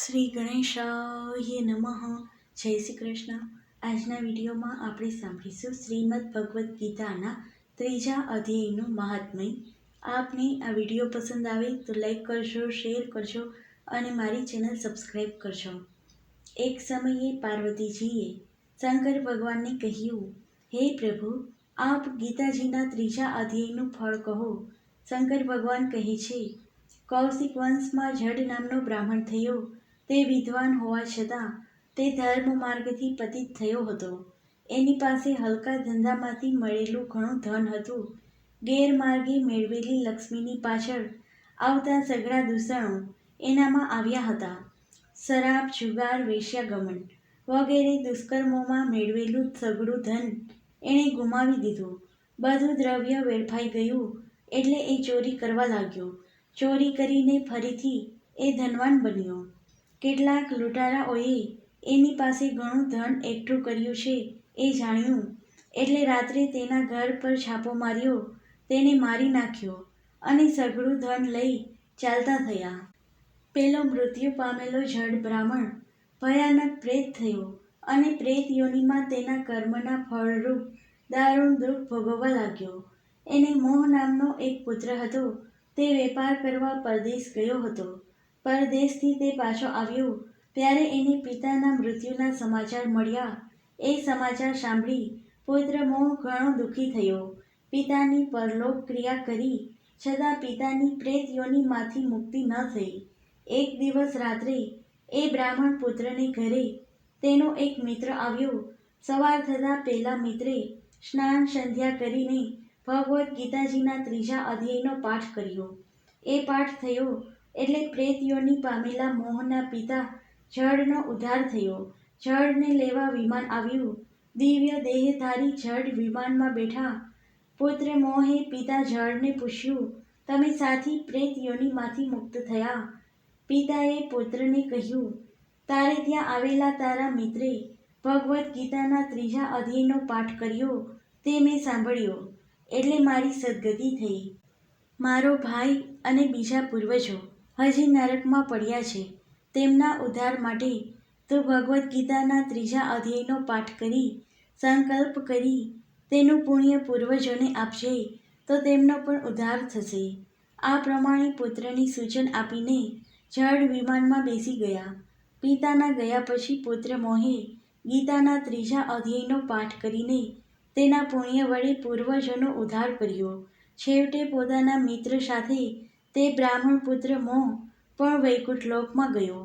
શ્રી ગણેશાય નમઃ. જય શ્રી કૃષ્ણ. આજના વિડીયોમાં આપણે સાંભળીશું શ્રીમદ ભગવદ્ ગીતાના ત્રીજા અધ્યાયનું મહાત્મય. આપને આ વીડિયો પસંદ આવે તો લાઈક કરશો શેર કરશો અને મારી ચેનલ સબસ્ક્રાઈબ કરશો એક સમયે પાર્વતીજીએ શંકર ભગવાનને કહ્યું, હે પ્રભુ, આપ ગીતાજીના ત્રીજા અધ્યાયનું ફળ કહો. શંકર ભગવાન કહે છે, કૌશિક વંશમાં જડ નામનો બ્રાહ્મણ થયો. તે વિદ્વાન હોવા છતાં તે ધર્મ માર્ગથી પતિત થયો હતો. એની પાસે હલકા ધંધામાંથી મળેલું ઘણું ધન હતું. ગેરમાર્ગે મેળવેલી લક્ષ્મીની પાછળ આવતા સઘળા દૂષણો એનામાં આવ્યા હતા. શરાબ, જુગાર, વેશ્યાગમન વગેરે દુષ્કર્મોમાં મેળવેલું સઘળું ધન એણે ગુમાવી દીધું. બધું દ્રવ્ય વેડફાઈ ગયું એટલે એ ચોરી કરવા લાગ્યો. ચોરી કરીને ફરીથી એ ધનવાન બન્યો. કેટલાક લૂંટારાઓએ એની પાસે ઘણું ધન એકઠું કર્યું છે, એ જાણ્યું. એટલે રાત્રે તેના ઘર પર છાપો માર્યો, તેને મારી નાખ્યો અને સઘળું ધન લઈ ચાલતા થયા. પેલો મૃત્યુ પામેલો જડ બ્રાહ્મણ ભયાનક પ્રેત થયો અને પ્રેત યોનિમાં તેના કર્મના ફળરૂપ દારૂણ દુઃખ ભોગવવા લાગ્યો. એને મોહ નામનો એક પુત્ર હતો, તે વેપાર કરવા પરદેશ ગયો હતો. પરદેશથી તે પાછો આવ્યો. ત્યારે એને પિતાના મૃત્યુના સમાચાર મળ્યા. એ સમાચાર સાંભળી પુત્ર મોહ ઘણો દુઃખી થયો. પિતાની પરલોક ક્રિયા કરી. છતાં પિતાની પ્રેત યોનીમાંથી મુક્તિ ન થઈ. એક દિવસ રાત્રે એ બ્રાહ્મણ પુત્રને ઘરે તેનો એક મિત્ર આવ્યો. સવાર થતાં પહેલા મિત્રે સ્નાન સંધ્યા કરીને ભગવદ્ ગીતાજીના ત્રીજા અધ્યાયનો પાઠ કર્યો. એ પાઠ થયો એટલે પ્રેત પામેલા મોહના પિતા જળનો ઉદ્ધાર થયો. જળને લેવા વિમાન આવ્યું. દિવ્ય દેહધારી જળ વિમાનમાં બેઠા. પુત્ર મોહે પિતા જળને પૂછ્યું, તમે સાથી પ્રેત યોનિમાંથી મુક્ત થયા? પિતાએ પુત્રને કહ્યું, તારે ત્યાં આવેલા તારા મિત્રે ભગવદ્ ગીતાના ત્રીજા અધ્યયનો પાઠ કર્યો, તે મેં સાંભળ્યો. એટલે મારી સદગતિ થઈ. મારો ભાઈ અને બીજા પૂર્વજો. હજી નરકમાં પડ્યા છે. તેમના ઉદ્ધાર માટે તો ભગવદ્ ગીતાના ત્રીજા અધ્યાયનો પાઠ કરી, સંકલ્પ કરી, તેનું પુણ્ય પૂર્વજોને આપશે, તો તેમનો પણ ઉદ્ધાર થશે. આ પ્રમાણે પુત્રની સૂચન આપીને જળ વિમાનમાં બેસી ગયા. પિતાના ગયા પછી પુત્ર મોહે ગીતાના ત્રીજા અધ્યાયનો પાઠ કરીને તેના પુણ્ય વડે પૂર્વજોનો ઉદ્ધાર કર્યો. છેવટે પોતાના મિત્ર સાથે તે બ્રાહ્મણ પુત્ર મોહ પણ વૈકુંઠ લોકમાં ગયો.